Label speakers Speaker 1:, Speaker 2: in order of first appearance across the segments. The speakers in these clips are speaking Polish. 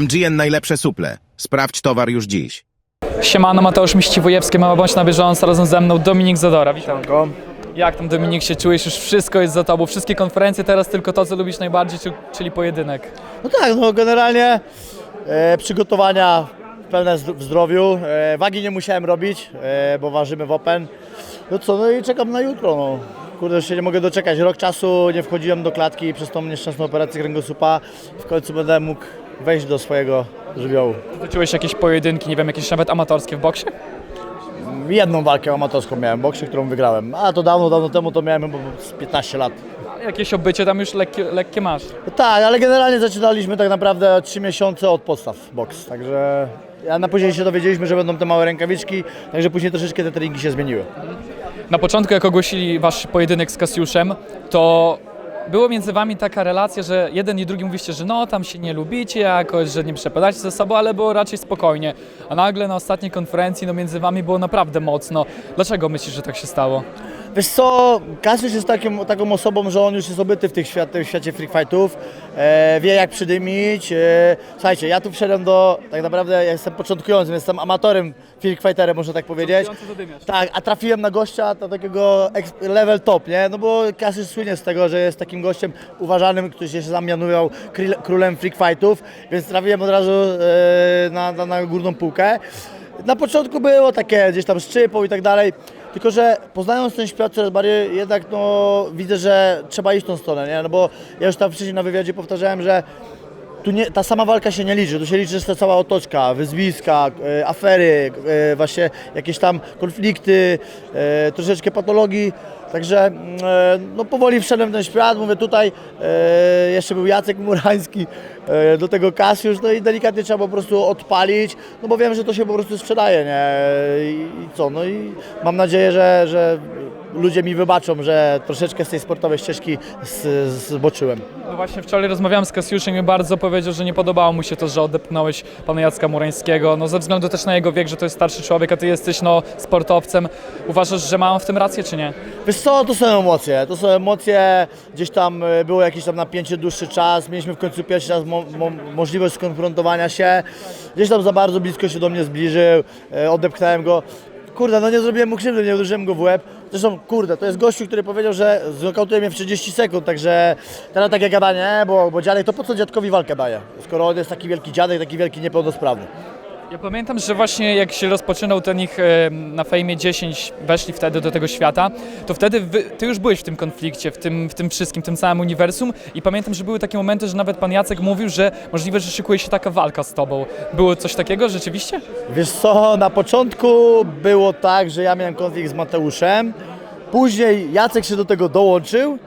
Speaker 1: MGN najlepsze suple. Sprawdź towar już dziś.
Speaker 2: Siemano, Mateusz Miściwojewski, mała bądź na bieżąco, razem ze mną Dominik Zadora. Witam.
Speaker 3: Go.
Speaker 2: Jak tam Dominik się czujesz? Już wszystko jest za tobą, wszystkie konferencje, teraz tylko to, co lubisz najbardziej, czy- czyli pojedynek.
Speaker 3: No tak, no generalnie e, przygotowania pełne w zdrowiu. E, wagi nie musiałem robić, e, bo ważymy w Open. No co, no i czekam na jutro. No. Kurde, już się nie mogę doczekać. Rok czasu nie wchodziłem do klatki przez tą nieszczęsną operację kręgosłupa. W końcu będę mógł wejść do swojego żywiołu.
Speaker 2: Czułeś jakieś pojedynki, nie wiem, jakieś nawet amatorskie w boksie?
Speaker 3: Jedną walkę amatorską miałem w boksie, którą wygrałem. A to dawno, dawno temu to miałem chyba z 15 lat.
Speaker 2: Jakieś obycie tam już lekkie, lekkie masz.
Speaker 3: Tak, ale generalnie zaczynaliśmy tak naprawdę 3 miesiące od podstaw boks, także a na później się dowiedzieliśmy, że będą te małe rękawiczki, także później troszeczkę te treningi się zmieniły.
Speaker 2: Na początku, jak ogłosili wasz pojedynek z Kasiuszem, to było między wami taka relacja, że jeden i drugi mówiście, że no tam się nie lubicie jakoś, że nie przepadacie ze sobą, ale było raczej spokojnie. A nagle na ostatniej konferencji no między wami było naprawdę mocno. Dlaczego myślisz, że tak się stało?
Speaker 3: Wiesz co, Kasiusz jest takim, taką osobą, że on już jest obyty w tych świat, w świecie free fightów, e, wie jak przydymić. E, słuchajcie, ja tu wszedłem do, tak naprawdę ja jestem początkującym, jestem amatorem, free fighterem można tak powiedzieć. Tak, a trafiłem na gościa do takiego level top, nie? No bo Kasiusz słynie z tego, że jest takim gościem uważanym, który się sam mianował kry- królem freak fightów, więc trafiłem od razu e, na, na, na górną półkę. Na początku było takie gdzieś tam szczypą i tak dalej, tylko że poznając ten świat coraz bardziej jednak no widzę, że trzeba iść w tą stronę, nie? No bo ja już tam wcześniej na wywiadzie powtarzałem, że tu nie, ta sama walka się nie liczy, tu się liczy ta cała otoczka, wyzwiska, e, afery, e, właśnie jakieś tam konflikty, e, troszeczkę patologii. Także mm, e, no powoli wszedłem w ten świat, mówię tutaj, e, jeszcze był Jacek Murański, e, do tego Kasiusz, no i delikatnie trzeba po prostu odpalić, no bo wiem, że to się po prostu sprzedaje, nie? I, i co, no i mam nadzieję, że, że ludzie mi wybaczą, że troszeczkę z tej sportowej ścieżki zboczyłem.
Speaker 2: No właśnie wczoraj rozmawiałem z Kasiuszem i bardzo powiedział, że nie podobało mu się to, że odepchnąłeś pana Jacka Murańskiego. No ze względu też na jego wiek, że to jest starszy człowiek, a ty jesteś no sportowcem. Uważasz, że ma on w tym rację, czy nie?
Speaker 3: Wiesz co, to są emocje, to są emocje, gdzieś tam e, było jakieś tam napięcie dłuższy czas, mieliśmy w końcu pierwszy raz mo mo możliwość skonfrontowania się, gdzieś tam za bardzo blisko się do mnie zbliżył, e, odepchnąłem go, kurde, no nie zrobiłem mu krzywdy, nie uderzyłem go w łeb, zresztą kurde, to jest gościu, który powiedział, że znokautuje mnie w 30 sekund, także teraz takie gadanie, bo, bo dziadek, to po co dziadkowi walkę daje, skoro on jest taki wielki dziadek, taki wielki niepełnosprawny.
Speaker 2: Ja pamiętam, że właśnie jak się rozpoczynał ten ich e, na Fejmie 10, weszli wtedy do tego świata, to wtedy wy, ty już byłeś w tym konflikcie, w tym, w tym wszystkim, w tym całym uniwersum i pamiętam, że były takie momenty, że nawet pan Jacek mówił, że możliwe, że szykuje się taka walka z tobą. Było coś takiego rzeczywiście?
Speaker 3: Wiesz co, na początku było tak, że ja miałem konflikt z Mateuszem, później Jacek się do tego dołączył,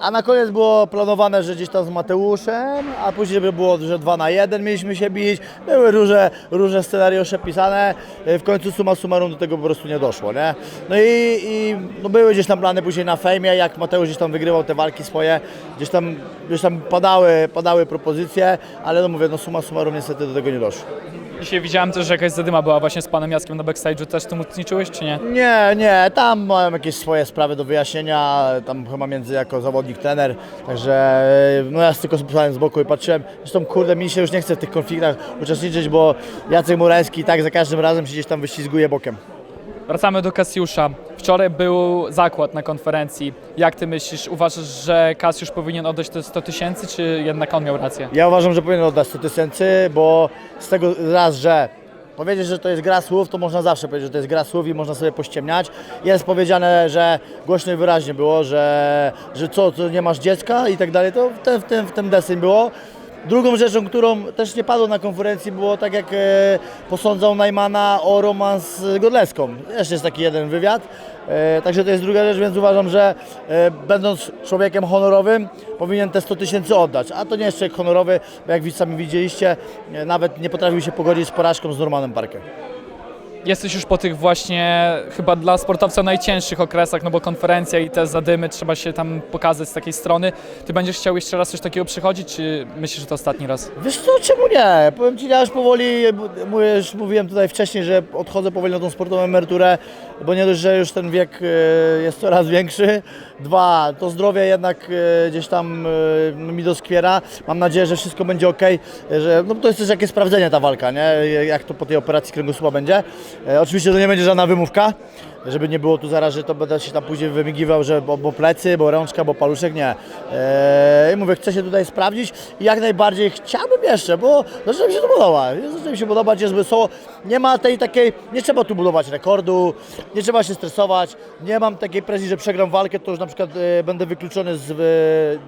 Speaker 3: a na koniec było planowane, że gdzieś tam z Mateuszem, a później by było, że dwa na jeden mieliśmy się bić, były różne, różne scenariusze pisane, e, w końcu suma summarum do tego po prostu nie doszło, nie? No i, i no były gdzieś tam plany później na fejmie, jak Mateusz gdzieś tam wygrywał te walki swoje, gdzieś tam, gdzieś tam padały, padały propozycje, ale no mówię, no suma summarum niestety do tego nie doszło.
Speaker 2: Dzisiaj widziałem też, że jakaś zadyma była właśnie z panem Jackiem na backstage'u. Też to uczestniczyłeś, czy nie?
Speaker 3: Nie, nie, tam mają jakieś swoje sprawy do wyjaśnienia, tam chyba między jako zawodnik, trener, także no ja tylko stałem z boku i patrzyłem, zresztą kurde mi się już nie chce w tych konfliktach uczestniczyć, bo Jacek Murański tak za każdym razem się gdzieś tam wyślizguje bokiem.
Speaker 2: Wracamy do Kasiusza. Wczoraj był zakład na konferencji. Jak ty myślisz, uważasz, że Kasiusz powinien oddać te 100 tysięcy, czy jednak on miał rację?
Speaker 3: Ja uważam, że powinien oddać 100 tysięcy, bo z tego raz, że powiedzieć, że to jest gra słów, to można zawsze powiedzieć, że to jest gra słów i można sobie pościemniać. Jest powiedziane, że głośno i wyraźnie było, że, że co, to nie masz dziecka i tak dalej, to w tym, w tym, w tym było. Drugą rzeczą, którą też nie padło na konferencji, było tak jak e, posądzał Najmana o romans z Godleską. Jeszcze jest taki jeden wywiad. E, także to jest druga rzecz, więc uważam, że e, będąc człowiekiem honorowym, powinien te 100 tysięcy oddać. A to nie jest człowiek honorowy, bo jak sami widzieliście, nawet nie potrafił się pogodzić z porażką z Normanem Parkiem.
Speaker 2: Jesteś już po tych właśnie chyba dla sportowca najcięższych okresach, no bo konferencja i te zadymy, trzeba się tam pokazać z takiej strony. Ty będziesz chciał jeszcze raz coś takiego przychodzić, czy myślisz, że to ostatni raz?
Speaker 3: Wiesz co, czemu nie? Powiem Ci, ja już powoli, mówiłem tutaj wcześniej, że odchodzę powoli na tą sportową emeryturę, bo nie dość, że już ten wiek e, jest coraz większy. Dwa, to zdrowie jednak e, gdzieś tam e, mi doskwiera. Mam nadzieję, że wszystko będzie ok, że no to jest też jakieś sprawdzenie ta walka, nie? Jak to po tej operacji kręgosłupa będzie. E, Oczywiście to nie będzie żadna wymówka, żeby nie było tu zaraz, że to będę się tam później wymigiwał, że bo, bo plecy, bo rączka, bo paluszek, nie. Eee, mówię, chcę się tutaj sprawdzić i jak najbardziej chciałbym jeszcze, bo zaczyna mi się to podoba. Zaczyna mi się podobać, jest wesoło. Nie ma tej takiej, nie trzeba tu budować rekordu, nie trzeba się stresować, nie mam takiej presji, że przegram walkę, to już na przykład e, będę wykluczony z e,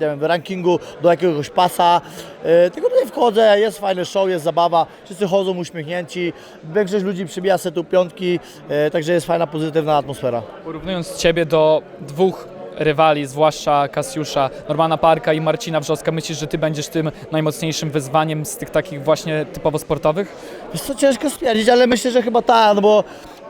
Speaker 3: nie wiem, rankingu do jakiegoś pasa. E, tylko tutaj wchodzę, jest fajny show, jest zabawa, wszyscy chodzą uśmiechnięci, większość ludzi przybija se tu piątki, e, także jest fajna, atmosfera.
Speaker 2: Porównując Ciebie do dwóch rywali, zwłaszcza Kasiusza, Normana Parka i Marcina Wrzoska, myślisz, że Ty będziesz tym najmocniejszym wyzwaniem z tych takich właśnie typowo sportowych?
Speaker 3: Jest to ciężko stwierdzić, ale myślę, że chyba tak, no bo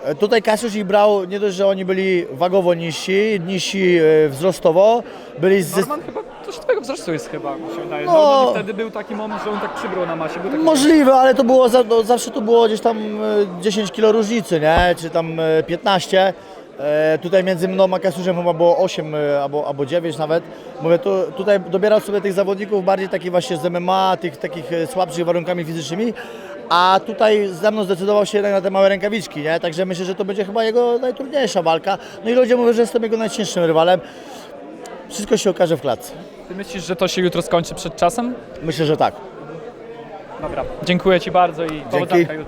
Speaker 3: e, tutaj Kasiusz ich brał, nie dość, że oni byli wagowo niżsi, niżsi e, wzrostowo, byli z...
Speaker 2: Norman chyba coś Twojego wzrostu jest chyba, mi się wydaje.
Speaker 3: No.
Speaker 2: Norman wtedy był taki moment, że on tak przybrał na masie. Był taki
Speaker 3: Możliwe, ale to było, za, no, zawsze to było gdzieś tam e, 10 kilo różnicy, nie? Czy tam e, 15. E, tutaj między mną a Kasiuszem chyba było 8 e, albo, albo 9 nawet. Mówię, tu, tutaj dobierał sobie tych zawodników bardziej takich właśnie z MMA, tych takich e, słabszych warunkami fizycznymi. A tutaj ze mną zdecydował się jednak na te małe rękawiczki, nie? Także myślę, że to będzie chyba jego najtrudniejsza walka. No i ludzie mówią, że jestem jego najcięższym rywalem. Wszystko się okaże w klatce.
Speaker 2: Ty myślisz, że to się jutro skończy przed czasem?
Speaker 3: Myślę, że tak.
Speaker 2: Dobra. Dziękuję Ci bardzo i powodzonka jutro.